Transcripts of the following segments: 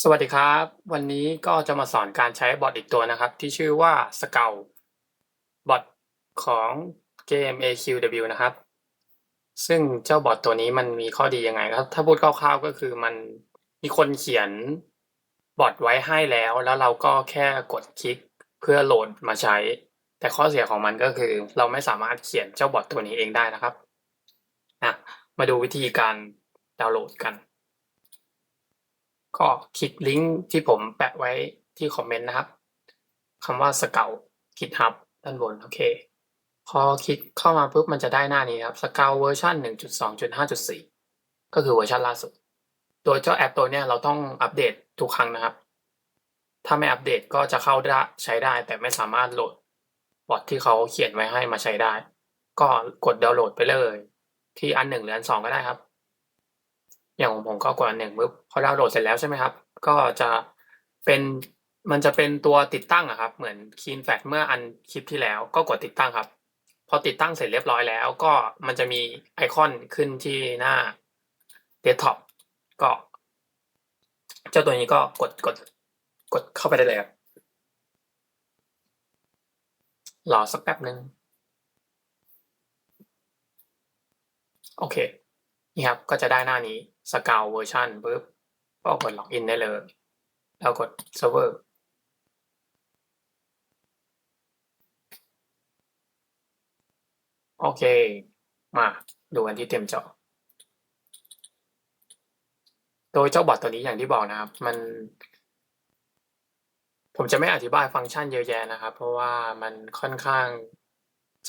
สวัสดีครับ วันนี้ก็จะมาสอนการใช้บอทอีกตัวนะครับ ที่ชื่อว่า Scout บอทของเกม AQW นะครับ ซึ่งเจ้าบอทตัวนี้มันมีข้อดียังไงครับ ถ้าพูดคร่าวๆก็คือมันมีคนเขียนบอทไว้ให้แล้ว แล้วเราก็แค่กดคลิกเพื่อโหลดมาใช้ แต่ข้อเสียของมันก็คือ เราไม่สามารถเขียนเจ้าบอทตัวนี้เองได้นะครับอะมาดูวิธีการดาวน์โหลดกัน ก็คลิกลิงก์ที่ผมแปะไว้ที่คอมเมนต์นะครับคำว่าสเกลกิทฮับด้านบนโอเค พอคลิกเข้ามาปุ๊บมันจะได้หน้านี้ครับสเกลเวอร์ชัน1.2.5.4 ก็คือเวอร์ชันล่าสุด โดยเจ้าแอปตัวเนี้ยเราต้องอัปเดตทุกครั้งนะครับ ถ้าไม่อัปเดตก็จะเข้าได้ใช้ได้ แต่ไม่สามารถโหลดบอทที่เขาเขียนไว้ให้มาใช้ได้ ก็กดดาวน์โหลดไปเลย ที่อันหนึ่งหรืออันสองก็ได้ครับ อย่างของผมก็กดอันหนึ่งปุ๊บ พอดาวน์โหลดเสร็จแล้วใช่ไหมครับ ก็จะเป็นมันจะเป็นตัวติดตั้งอะครับ เหมือน Clean f a t เมื่ออันคลิปที่แล้วก็กดติดตั้งครับ พอติดตั้งเสร็จเรียบร้อยแล้ว ก็มันจะมีไอคอนขึ้นที่หน้าเดสก์ท็อปก็ เจ้าตัวนี้ก็กดกดกดเข้าไปได้เลยครับรอสักแป๊บหนึ่งโอเค นี่ครับก็จะได้หน้านี้สกาวเวอร์ชันปุ๊บ ก็กดล็อกอินได้เลยแล้วกดเซิร์ฟเวอร์โอเค มาดูกันที่เต็มจอ โดยเจ้าบอทตัวนี้อย่างที่บอกนะครับ มัน ผมจะไม่อธิบายฟังก์ชันเยอะแยะนะครับ เพราะว่ามันค่อนข้าง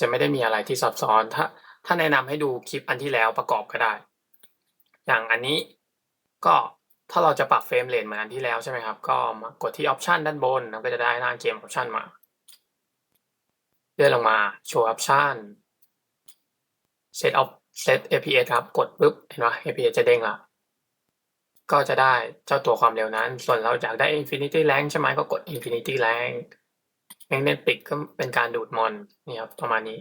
จะไม่ได้มีอะไรที่ซับซ้อน ถ้า ถ้าแนะนำให้ดูคลิปอันที่แล้วประกอบก็ได้ อย่างอันนี้ก็ ถ้าเราจะปรับเฟรมเรทเหมือนอันที่แล้วใช่ไหมครับ ก็มากดที่ออปชันด้านบนแล้วก็จะได้หน้าเกมออปชันมา เลื่อนลงมาโชว์ออปชัน set of set APS ครับ กดปุ๊บเห็นไหม APS จะเด้งละก็จะได้เจ้าตัวความเร็วนั้น ส่วนเราอยากได้ Infinity Rank ใช่ไหมก็กด Infinity Rank Magnetic ก็เป็นการดูดมอนนี่ครับประมาณนี้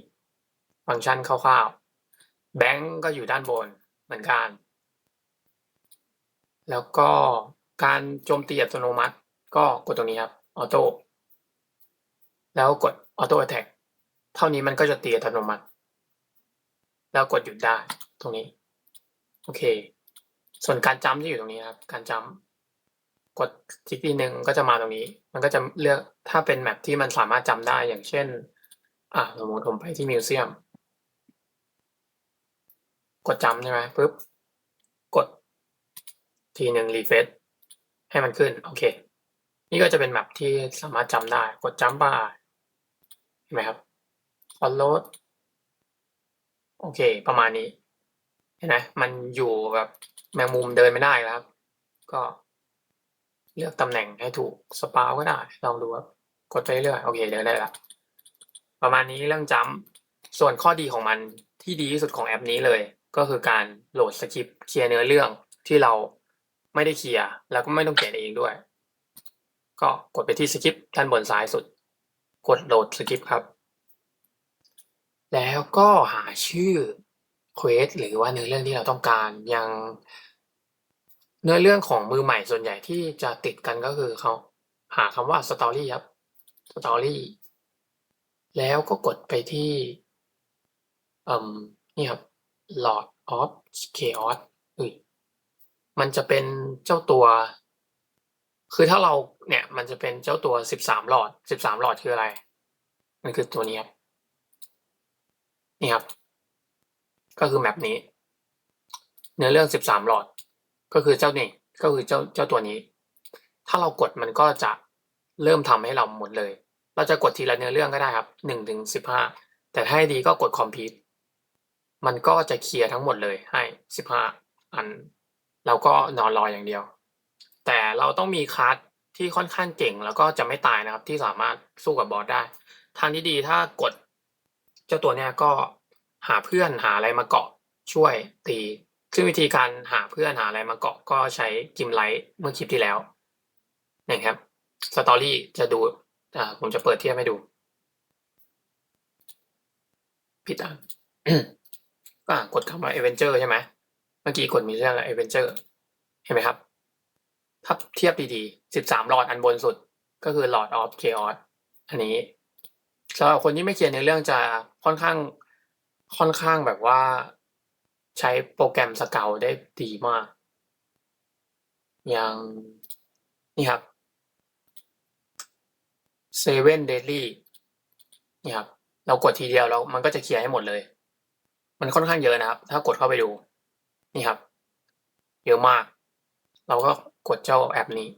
ฟังก์ชันคร่าวๆแบงก์ก็อยู่ด้านบนเหมือนกัน แล้วก็การโจมตีอัตโนมัติ ก็กดตรงนี้ครับออโต้แล้วกดออโต้ attack เท่านี้มันก็จะตีอัตโนมัติ แล้วกดหยุดได้ตรงนี้ โอเค ส่วนการจำจะอยู่ตรงนี้ครับ การจำกดทีทีหนึ่งก็จะมาตรงนี้ มันก็จะเลือกถ้าเป็นแมปที่มันสามารถจำได้อย่างเช่น อ่าสมมติผมไปที่มิวเซียม กดจำใช่ไหมปุ๊บ ทีหนึ่งรีเฟซให้มันขึ้น โอเค นี่ก็จะเป็นแมปที่สามารถจำได้ กดจำบ้าเห็นไหมครับออนโหลดโอเค ประมาณนี้ เห็นไหมมันอยู่แบบแมงมุมเดินไม่ได้แล้วครับ ก็เลือกตำแหน่งให้ถูกสปาวก็ได้ ลองดูครับ กดไปเรื่อยโอเค เดินได้ละประมาณนี้เรื่องจำส่วนข้อดีของมันที่ดีที่สุดของแอปนี้เลย ก็คือการโหลดสคริปต์เคลียร์เนื้อเรื่องที่เรา ไม่ได้เคลียร์แล้วก็ไม่ต้องเขียนเองด้วย ก็กดไปที่สคริปต์ด้านบนซ้ายสุด กดโหลดสคริปต์ครับ แล้วก็หาชื่อเควสหรือว่าเนื้อเรื่องที่เราต้องการย่างเนื้อเรื่องของมือใหม่ส่วนใหญ่ที่จะติดกันก็คือเขาหาคำว่าสตอรี่ครับสตอรี่แล้วก็กดไปที่อืมนี่ครับ Lord of Chaos อุ้ย มันจะเป็นเจ้าตัว คือถ้าเราเนี่ยมันจะเป็นเจ้าตัวสิบสามหลอดสิบสามหลอดคืออะไร มันคือตัวนี้ครับนี่ครับ ก็คือแมปนี้ เนื้อเรื่องสิบสามหลอด ก็คือเจ้านี่ก็คือเจ้าเจ้าตัวนี้ ถ้าเรากดมันก็จะเริ่มทำให้เราหมดเลย เราจะกดทีละเนื้อเรื่องก็ได้ครับหนึ่งถึงสิบห้าแต่ถ้าให้ดีก็กดคอมพิวมันก็จะเคลียร์ทั้งหมดเลยให้สิบห้าอัน เราก็นอนรออย่างเดียว แต่เราต้องมีคัสที่ค่อนข้างเก่งแล้วก็จะไม่ตายนะครับ ที่สามารถสู้กับบอสได้ ทางที่ดีถ้ากด เจ้าตัวเนี้ยก็หาเพื่อนหาอะไรมาเกาะช่วยตี ซึ่งวิธีการหาเพื่อนหาอะไรมาเกาะก็ใช้กิมไลท์เมื่อคลิปที่แล้วนะครับสตอรี่จะดูอ่าผมจะเปิดเทียบให้ดูผิดอะก็กดคำว่า Adventure ใช่ไหม เมื่อกี้กดมีเรื่องอะไร Adventure เห็นไหมครับ ถ้าเทียบดีๆสิบสามหลอดอันบนสุดก็คือ Lord of Chaos อันนี้สำหรับคนที่ไม่เขียนในเรื่องจะค่อนข้างค่อนข้างแบบว่าใช้โปรแกรมสเกลได้ดีมาก อย่างนี่ครับ Seven Deadly นี่ครับ เรากดทีเดียวแล้วมันก็จะเคลียร์ให้หมดเลย มันค่อนข้างเยอะนะครับ ถ้ากดเข้าไปดู นี่ครับ เยอะมาก เราก็กดเจ้าแอปนี้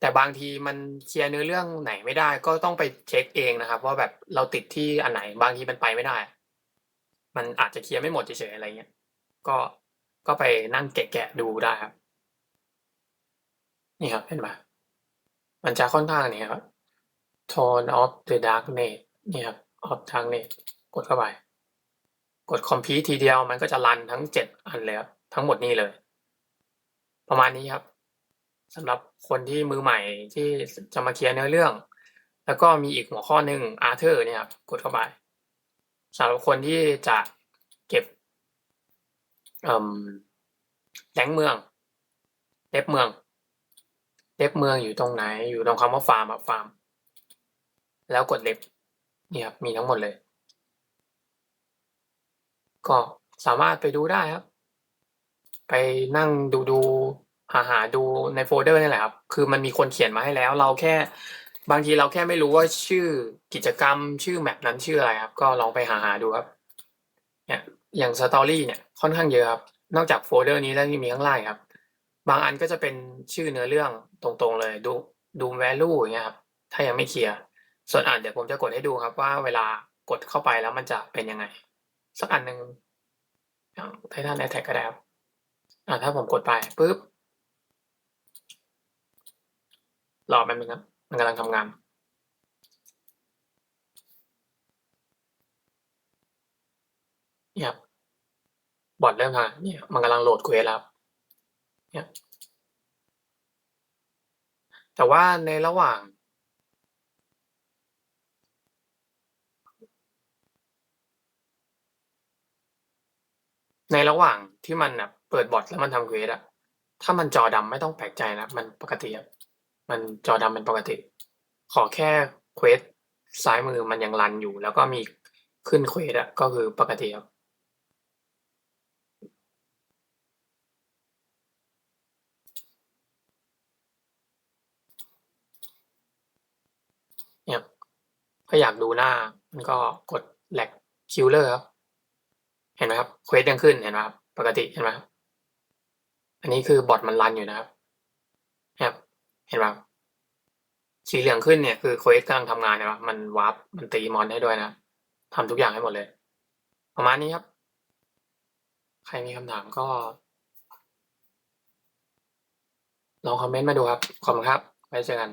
แต่บางทีมันเคลียร์เนื้อเรื่องไหนไม่ได้ ก็ต้องไปเช็คเองนะครับ ว่าแบบเราติดที่อันไหน บางทีมันไปไม่ได้ มันอาจจะเคลียร์ไม่หมดเฉยๆอะไรเงี้ย ก็ก็ไปนั่งแกะๆดูได้ครับ นี่ครับเห็นไหมมันจะค่อนข้างนี่ครับ Tone of the Darkness นี่ครับ of Darkness กดเข้าไป กด Complete ทีเดียวมันก็จะรันทั้งเจ็ดอันเลยทั้งหมดนี่เลย ประมาณนี้ครับสำหรับคนที่มือใหม่ที่จะมาเคลียร์เนื้อเรื่อง แล้วก็มีอีกหัวข้อหนึ่งอาร์เธอร์เนี่ยครับกดเข้าไปสำหรับคนที่จะเก็บแหล่งเมืองเล็บเมืองเล็บเมืองอยู่ตรงไหนอยู่ตรงคำว่าฟาร์มครับฟาร์ม แล้วกดเล็บนี่ครับมีทั้งหมดเลย ก็สามารถไปดูได้ครับ ไปนั่งดูดูหาหาดูในโฟลเดอร์นี่แหละครับ คือมันมีคนเขียนมาให้แล้ว เราแค่บางทีเราแค่ไม่รู้ว่าชื่อกิจกรรมชื่อแมปนั้นชื่ออะไรครับ ก็ลองไปหาหาดูครับ เนี่ยอย่างสตอรี่เนี่ยค่อนข้างเยอะครับ นอกจากโฟลเดอร์นี้แล้วยังมีข้างล่างครับ บางอันก็จะเป็นชื่อเนื้อเรื่องตรงๆเลยดูดู value อย่างเงี้ยครับ ถ้ายังไม่เคลียร์ ส่วนอ่านเดี๋ยวผมจะกดให้ดูครับว่าเวลากดเข้าไปแล้วมันจะเป็นยังไง สักอันหนึ่งอย่างไททันแอทแทกก็ได้ครับอ่าถ้าผมกดไปปุ๊บรอแป๊บนึงครับ มันกำลังทำงานเนี่ยครับบอทเริ่มทำเนี่ยมันกำลังโหลดเควสแล้วเนี่ยแต่ว่าในระหว่าง ในระหว่างที่มันแบบเปิดบอทแล้วมันทำเควสอะถ้ามันจอดำไม่ต้องแปลกใจนะ มันปกติครับมันจอดำเป็นปกติ ขอแค่เควสซ้ายมือมันยังรันอยู่ แล้วก็มีขึ้นเควสอะก็คือปกติครับเนี่ยถ้าอยากดูหน้า มันก็กดแหลกคิวเลอร์ครับ เห็นไหมครับเควสยังขึ้นเห็นไหมครับปกติเห็นไหมครับอันนี้คือบอทมันรันอยู่นะครับครับเห็นไหมครับสีเหลืองขึ้นเนี่ยคือเควสกำลังทำงานนะครับมันวาร์ปมันตีมอนให้ด้วยนะทำทุกอย่างให้หมดเลย ประมาณนี้ครับ ใครมีคำถามก็ลองคอมเมนต์มาดูครับ ขอบคุณครับ ไว้เจอกัน